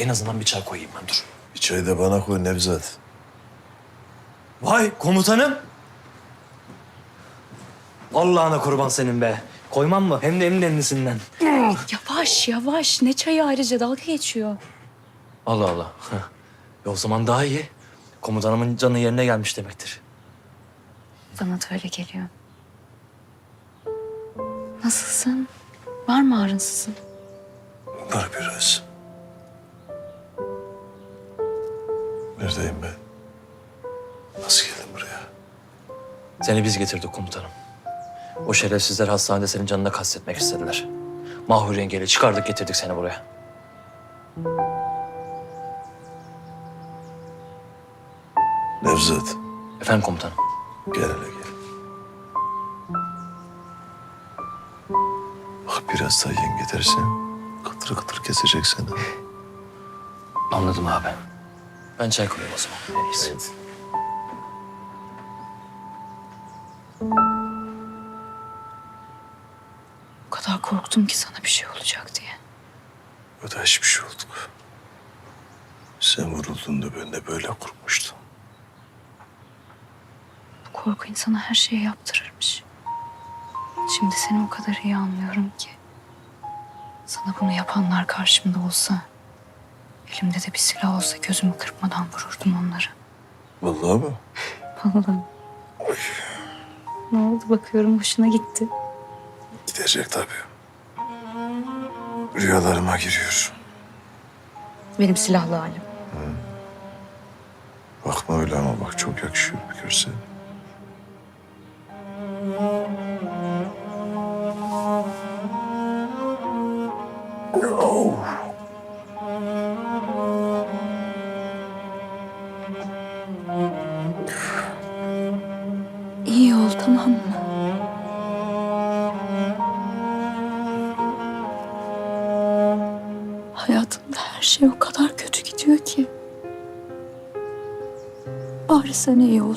en azından bir çay koyayım ben dur. Bir çay da bana koy Nevzat. Vay komutanım. Allah'ına kurban senin be. Koymam mı? Hem de emin elinisinden. Yavaş yavaş. Ne çayı ayrıca dalga geçiyor. Allah Allah. E o zaman daha iyi. Komutanımın canı yerine gelmiş demektir. Bana da öyle geliyor. Nasılsın? Var mı ağrınsızın? Var biraz. Neredeyim ben? Nasıl geldim buraya? Seni biz getirdik komutanım. O şerefsizler hastanede senin canına kastetmek istediler. Mahur yengeyle çıkardık getirdik seni buraya. Nevzat, Efendim komutanım. gel hele gel. Bak biraz daha yenge dersen kıtır kıtır kesecek seni. Anladım abi. Ben çay koyayım o zaman. En iyisi. O kadar korktum ki sana bir şey olacak diye. O da hiçbir şey olduk. Sen vurulduğunda ben de böyle korkmuştum. Bu korku insana her şeyi yaptırırmış. Şimdi seni o kadar iyi anlıyorum ki. Sana bunu yapanlar karşımda olsa... ...elimde de bir silah olsa gözümü kırpmadan vururdum onları. Vallahi mı? Vallahi. Ne oldu bakıyorum hoşuna gitti. Gidecek tabii. Rüyalarıma giriyor. Benim silahlı halim. Bakma öyle ama bak çok yakışıyor bir görsen. İyi tamam mı? Hayatımda her şey o kadar kötü gidiyor ki. Bari sen iyi ol.